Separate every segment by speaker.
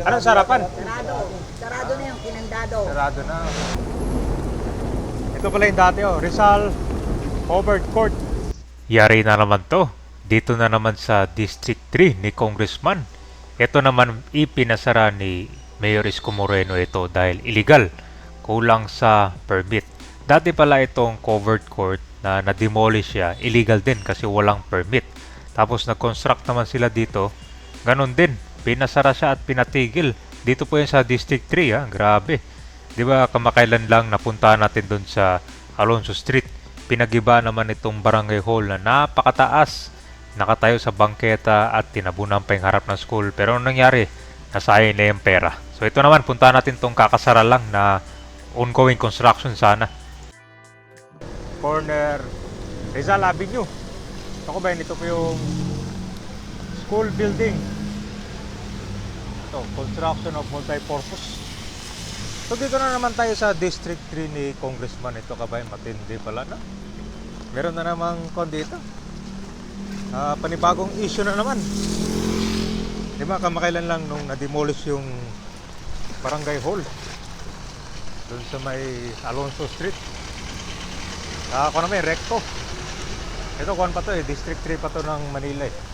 Speaker 1: Anong sarapan?
Speaker 2: Sarado. Sarado na yung kinandado.
Speaker 1: Sarado na. Ito pala yung dati oh, Rizal Covered Court. Yari na naman to. Dito na naman sa District 3 ni Congressman. Ito naman ipinasara ni Mayor Isko Moreno ito dahil illegal. Kulang sa permit. Dati pala itong covered court na na-demolish siya, illegal din kasi walang permit. Tapos nag-construct naman sila dito, ganun din. Pinasara siya at pinatigil. Dito po yan sa District 3 ha, grabe. Di ba kamakailan lang napunta natin doon sa Alonso Street. Pinagiba naman itong barangay hall na napakataas. Nakatayo sa bangketa at tinabunan pa yung harap ng school. Pero anong nangyari? Nasayang na yung pera. So ito naman, punta natin itong kakasara lang na ongoing construction sana. Corner Rizal Avenue. Ako ba? Ito po yung school building. Ito, construction of multi-purpose. So dito na naman tayo sa District 3 ni Congressman. Ito ka ba yun? Matindi pala na. Meron na namang kon dito. Ah, panibagong issue na naman. Di ba kamakailan lang nung na-demolish yung barangay hall. Doon sa may Alonso Street. Ah, ako naman, recto. Ito, kuhan pa to eh. District 3 pa to ng Manila eh.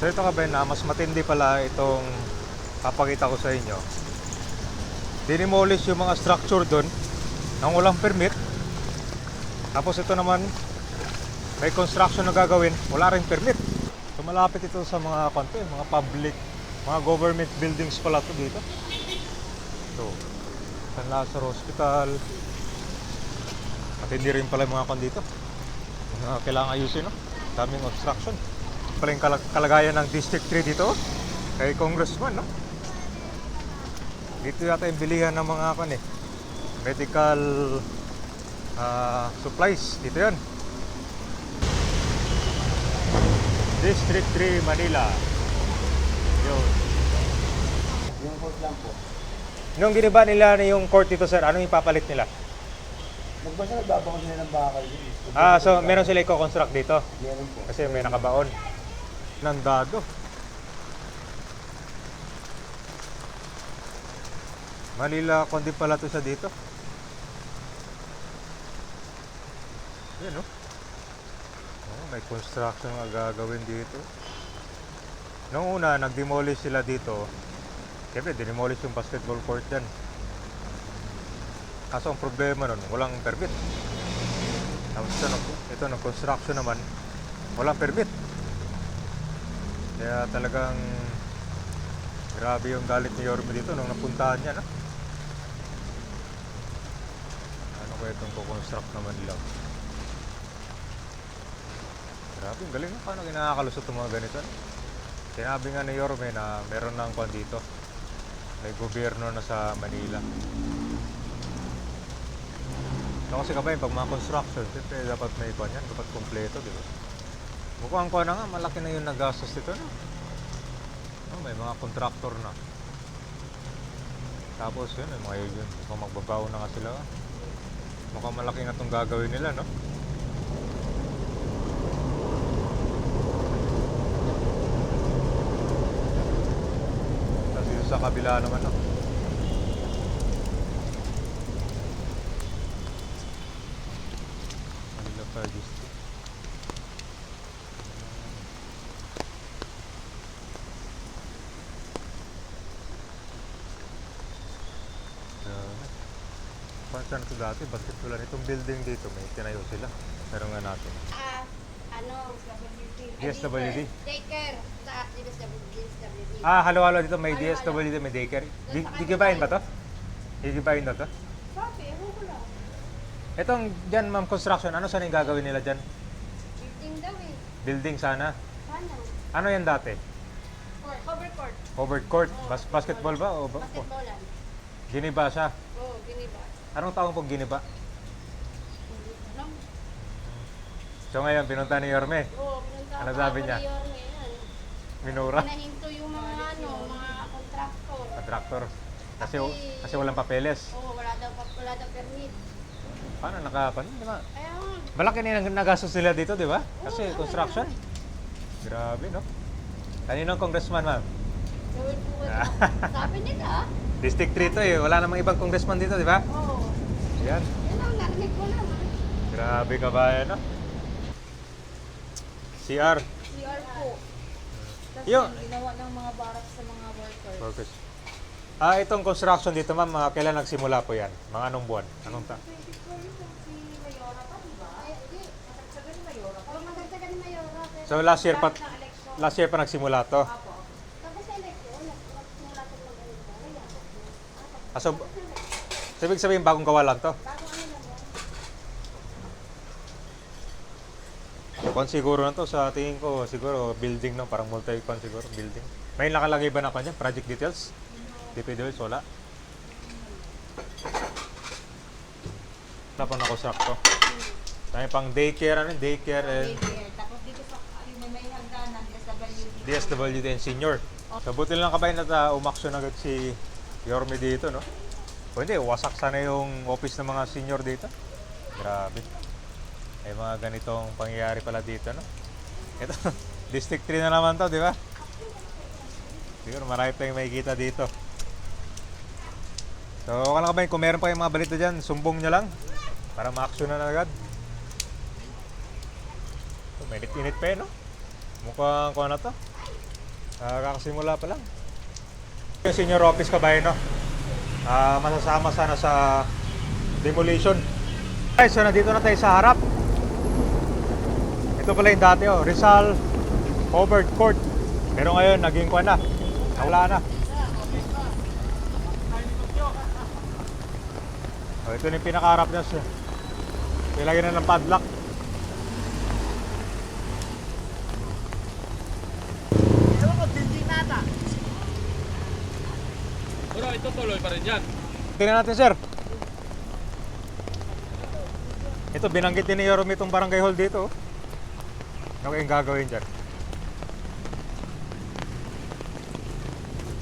Speaker 1: So ito ka na mas matindi pala itong papakita ko sa inyo. Dinimolish yung mga structure doon nang walang permit. Tapos ito naman may construction na gagawin, wala ring permit. So malapit ito sa mga kanto, mga public, mga government buildings pala to dito. So, San Lazaro Hospital. Matindi rin pala yung mga kan dito. Mga kailangan ayusin, no? Daming obstruction. Pala yung kalag- kalagayan ng District 3 dito, kay Congressman, no? Dito yata yung bilihan ng mga kan eh. Medical ah, supplies. Dito yan. District 3, Manila. Yun.
Speaker 3: Yung court lang po.
Speaker 1: Nung giniba nila na yung court dito, sir, anong ipapalit nila?
Speaker 3: Nagbasa nagbabako sila ng bakal.
Speaker 1: Ah, so meron sila i-construct dito?
Speaker 3: Meron po.
Speaker 1: Kasi may nakabaon. Nandado. Manila, kundi pala to sa dito. Yan, no? Oh, may construction nga gagawin dito. Noong una, nag-demolish sila dito. Siyempre, dinemolish yung basketball court dyan. Kaso ang problema nun, walang permit. Tapos ito, ito ng construction naman, walang permit. Kaya talagang grabe yung galit ni Yorme dito nung napuntahan niya, no? Ano kaya itong kukonstruct naman nila? Grabe, ang galing no? Paano kinakakalusot itong mga ganito? No? Sinabi nga ni Yorme na meron ng kwan dito. May gobyerno na sa Manila. So kasi kabay, pag mga construction, siyempre dapat may kwan yan, dapat kompleto, di ba? Mukhang kwan na nga, malaki na yung nagastos dito, no? Oh, may mga contractor na. Tapos yun, may mga yun, mukhang magbabaw na nga sila. Mukhang malaki na itong gagawin nila, no? Tapos sa kabila naman, no? Manila Fire District. Saan ito dati, bakit wala itong building dito, may tinayo sila. Pero nga natin.
Speaker 4: Ah, ano,
Speaker 1: DSWD?
Speaker 4: Daycare sa DSWD.
Speaker 1: Ah, halo-halo dito, may. DSWD, may daycare. Di, gigibayin ba to? Gigibayin na to?
Speaker 4: Sabi, ewan ko lang.
Speaker 1: Itong dyan, ma'am, construction, ano sana yung gagawin nila dyan?
Speaker 4: Building daw eh.
Speaker 1: Building sana.
Speaker 4: Sana.
Speaker 1: Ano yan dati?
Speaker 4: Court, cover court.
Speaker 1: Covered court? Bas basketball ba? O ba?
Speaker 4: Basketballan.
Speaker 1: Giniba siya.
Speaker 4: Oo, giniba.
Speaker 1: Anong tawag pong giniba? So ngayon, pinunta ni Yorme.
Speaker 4: Oo, pinunta
Speaker 1: Ano sabi niya?
Speaker 4: ni Yorme, yan.
Speaker 1: Minura.
Speaker 4: Pinahinto yung mga ano, mga contractor.
Speaker 1: Contractor. Kasi, kasi walang papeles.
Speaker 4: Oo, wala daw, pa- wala daw permit.
Speaker 1: Paano nakapan? Di ba?
Speaker 4: Kaya nga,
Speaker 1: Malaki na yung nagastos nila dito, di ba? Kasi
Speaker 4: Oo,
Speaker 1: construction. Grabe, no? Kaninong congressman, ma'am?
Speaker 4: Gawin po. Sabi nila.
Speaker 1: District 3 to eh. Wala namang ibang congressman dito, di ba?
Speaker 4: Oo.
Speaker 1: Yan.
Speaker 4: Yan ang narinig ko naman.
Speaker 1: Grabe ka ba no? CR.
Speaker 2: CR po. Tapos
Speaker 1: Yung-
Speaker 2: ginawa ng mga barak sa mga workers.
Speaker 1: Focus. Ah, itong construction dito, ma'am, mga kailan nagsimula po yan? Mga anong buwan? Anong ta?
Speaker 4: Ay, di. Matagsagan ni Mayora. Oo, matagsagan ni Mayora. Pero
Speaker 1: So last year pa last year pa nagsimula to.
Speaker 4: Tapos sa eleksyon, nagsimula ko mag-eleksyon.
Speaker 1: Ah, so, so ibig sabihin bagong gawa lang to. Kung siguro na to sa tingin ko siguro building no parang multi-con siguro building. May nakalagay ba na kanya project details? DPWs wala. Wala pang nakonstruct to. Dahil pang daycare ano, daycare and.
Speaker 2: Tapos dito sa may may hagdanan, SWD.
Speaker 1: DSWD and senior. So buti lang kabayan na umaksyon agad si Yorme dito, no? O hindi, wasak sana yung office ng mga senior dito. Grabe. May mga ganitong pangyayari pala dito, no? Ito, District 3 na naman to, di ba? Siguro marami pa yung makikita dito. So, okay lang kabayan, kung meron pa yung mga balita dyan, sumbong nyo lang para ma-action na agad. So, may init pa eh, no? Mukhang kung ano to? Ah, kakasimula pa lang. Yung senior office kabayan, no? Ah, masasama sana sa demolition. Guys, so nandito na tayo sa harap. Ito pala yung dati, oh. Rizal Covered Court. Pero ngayon, naging kwa na. Nawala na. Oh, ito na yung pinakaharap niya. Nilagyan na ng padlock.
Speaker 3: Ewan ko, building nata.
Speaker 5: Pero ito tuloy pa rin yan.
Speaker 1: Tingnan natin, sir. Ito, binanggit din ni Yorme itong barangay hall dito. oh. Ano kayong gagawin dyan?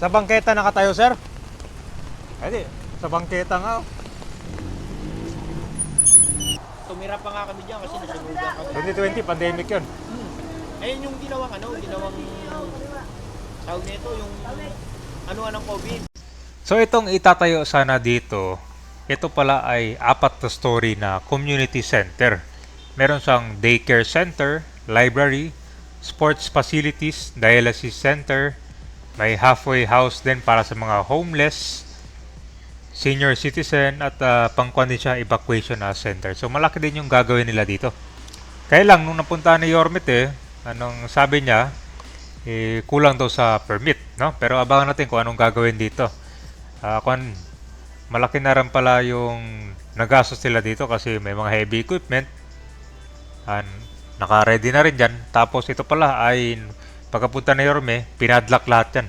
Speaker 1: Sa bangketa nakatayo, sir? Ay, di. Sa bangketa nga. oh.
Speaker 3: Tumira pa nga kami dyan kasi nasunugan kami.
Speaker 1: 2020, pandemic yun.
Speaker 3: Ayun yung ginawang ano, ginawang tawag nito, yung ano ng COVID.
Speaker 1: So itong itatayo sana dito, ito pala ay apat na story na community center. Meron siyang daycare center, library, sports facilities, dialysis center, may halfway house din para sa mga homeless, senior citizen at uh, pangkuan din siya evacuation na center. So malaki din yung gagawin nila dito. Kaya lang nung napunta ni Yormit eh, anong sabi niya, eh, kulang daw sa permit, no? Pero abangan natin kung anong gagawin dito. Ah, kung malaki na rin pala yung nagastos nila dito kasi may mga heavy equipment. And naka-ready na rin dyan. Tapos ito pala ay pagkapunta ni Yorme, pinadlock lahat yan.